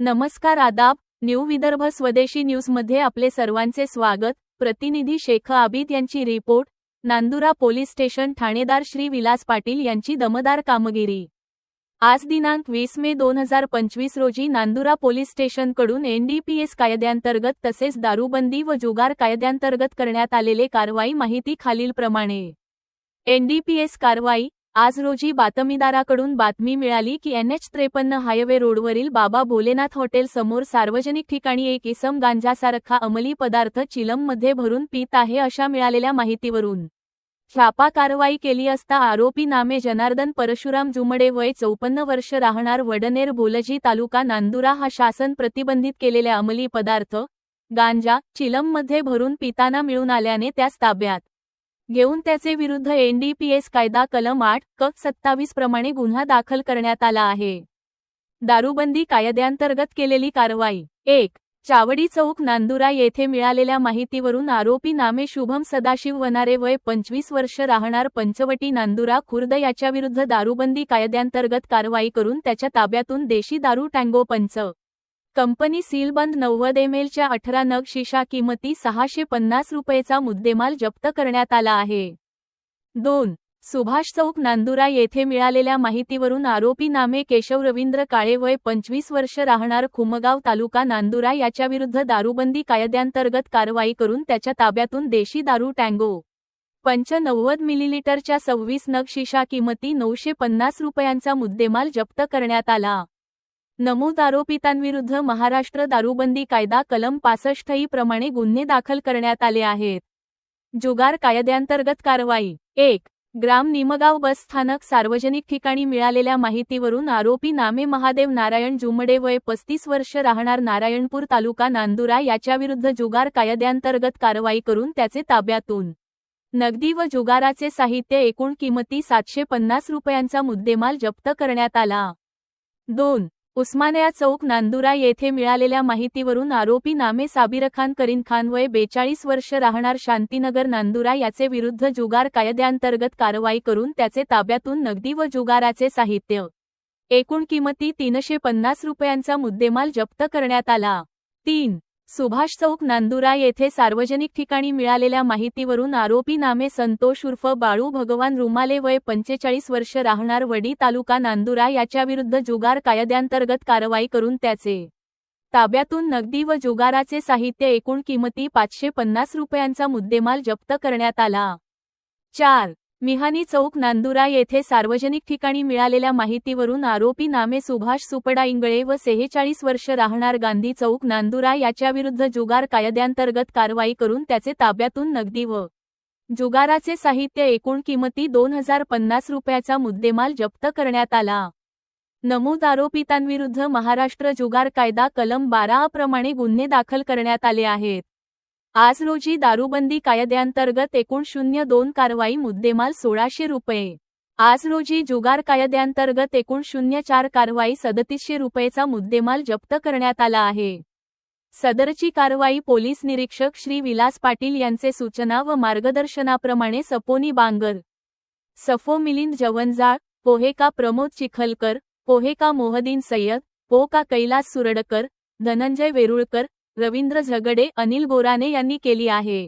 नमस्कार आदाब न्यू विदर्भ स्वदेशी न्यूजमध्ये आपले सर्वांचे स्वागत. प्रतिनिधी शेख आबिद यांची रिपोर्ट. नांदुरा पोलीस स्टेशन ठाणेदार श्री विलास पाटील यांची दमदार कामगिरी. आज दिनांक वीस मे दोन हजार पंचवीस रोजी नांदुरा पोलीस स्टेशनकडून एनडीपीएस कायद्यांतर्गत तसेच दारूबंदी व जुगार कायद्यांतर्गत करण्यात आलेले कारवाई माहिती खालीलप्रमाणे एनडीपीएस कारवाई आज रोजी बातमीदाराकडून बातमी मिळाली की एनएच त्रेपन्न हायवे रोडवरील बाबा भोलेनाथ हॉटेल समोर सार्वजनिक ठिकाणी एक इसम गांजासारखा अंमली पदार्थ चिलममध्ये भरून पित आहे अशा मिळालेल्या माहितीवरून. छापा कारवाई केली असता आरोपी नामे जनार्दन परशुराम जुमडे वय चौपन्न वर्ष राहणार वडनेर भोलजी तालुका नांदुरा हा शासन प्रतिबंधित केलेल्या अंमली पदार्थ गांजा चिलममध्ये भरून पिताना मिळून आल्याने त्यास ताब्यात घेऊन त्याचे विरुद्ध एनडीपीएस कायदा कलम आठ क सत्तावीस प्रमाणे गुन्हा दाखल करण्यात आला आहे. दारूबंदी कायद्यांतर्गत केलेली कारवाई. एक चावडी चौक नांदुरा येथे मिळालेल्या माहितीवरून आरोपी नामे शुभम सदाशिव वनारे वय पंचवीस वर्ष राहणार पंचवटी नांदुरा खुर्द याच्याविरुद्ध दारूबंदी कायद्यांतर्गत कारवाई करून त्याच्या ताब्यातून देशी दारू टँगो पंच कंपनी सीलबंद नव्वद एम एलच्या अठरा नग शिशा किमती सहाशे पन्नास रुपयेचा मुद्देमाल जप्त करण्यात आला आहे. दोन. सुभाष चौक नांदुरा येथे मिळालेल्या माहितीवरून आरोपी नामे केशव रवींद्र काळे वय पंचवीस वर्ष राहणार खुमगाव तालुका नांदुरा याच्याविरुद्ध दारूबंदी कायद्यांतर्गत कारवाई करून त्याच्या ताब्यातून देशी दारू टँगो पंच नव्वद मिलीलिटरच्या सव्वीस नग शिशा किमती नऊशे पन्नास रुपयांचा मुद्देमाल जप्त करण्यात आला. नमूद आरोपितांविरुद्ध महाराष्ट्र दारूबंदी कायदा कलम पासष्ट ई प्रमाणे गुन्हे दाखल करण्यात आले आहेत. जुगार कायद्यांतर्गत कारवाई. एक ग्राम निमगाव बस स्थानक सार्वजनिक ठिकाणी मिळालेल्या माहितीवरून आरोपी नामे महादेव नारायण जुमडे वय पस्तीस वर्ष राहणार नारायणपूर तालुका नांदुरा याच्याविरुद्ध जुगार कायद्यांतर्गत कारवाई करून त्याचे ताब्यातून. नगदी व जुगाराचे साहित्य एकूण किमती सातशे पन्नास रुपयांचा मुद्देमाल जप्त करण्यात आला. दोन उस्मानिया चौक नांदुरा येथे मिळालेल्या माहितीवरून आरोपी नामे साबिर खान करीन खान वय बेचाळीस वर्ष राहणार शांतीनगर नांदुरा याचे विरुद्ध जुगार कायद्यांतर्गत कारवाई करून त्याचे ताब्यातून नगदी व जुगाराचे साहित्य. एकूण किमती तीनशे पन्नास रुपयांचा मुद्देमाल जप्त करण्यात आला. तीन सुभाष चौक नांदुरा येथे सार्वजनिक ठिकाणी मिळालेल्या माहितीवरून आरोपी नामे संतोष उर्फ बाळू भगवान रुमाले वय पंचेचाळीस वर्ष राहणार वडी तालुका नांदुरा याच्याविरुद्ध जुगार कायद्यांतर्गत कारवाई करून त्याचे ताब्यातून नगदी व जुगाराचे साहित्य एकूण किमती पाचशे पन्नास रुपयांचा मुद्देमाल जप्त करण्यात आला. चार मिहानी चौक नांदुरा येथे सार्वजनिक ठिकाणी मिळालेल्या माहितीवरून आरोपी नामे सुभाष सुपडा इंगळे व सेहेचाळीस वर्ष राहणार गांधी चौक नांदुरा याच्याविरुद्ध जुगार कायद्यांतर्गत कारवाई करून त्याचे ताब्यातून नगदी व जुगाराचे साहित्य एकूण किमती दोन हजार पन्नास रुपयाचा मुद्देमाल जप्त करण्यात आला. नमूद आरोपितांविरुद्ध महाराष्ट्र जुगार कायदा कलम बारा प्रमाणे गुन्हे दाखल करण्यात आले आहेत. आज रोजी दारूबंदी कायद्यांतर्गत एकूण शून्य दोन कारवाई मुद्देमाल सोळाशे रुपये. आज रोजी जुगार कायद्यांतर्गत एकूण शून्य चार कारवाई सदतीसशे रुपयेचा मुद्देमाल जप्त करण्यात आला आहे. सदरची कारवाई पोलीस निरीक्षक श्री विलास पाटील यांचे सूचना व मार्गदर्शनाप्रमाणे सपोनी बांगर सफो मिलिंद जवंजाळ पोहेका प्रमोद चिखलकर पोहेका मोहदीन सय्यद पोका कैलास सुरडकर धनंजय वेरुळकर रवींद्र झगडे अनिल गोराने यांनी केली आहे.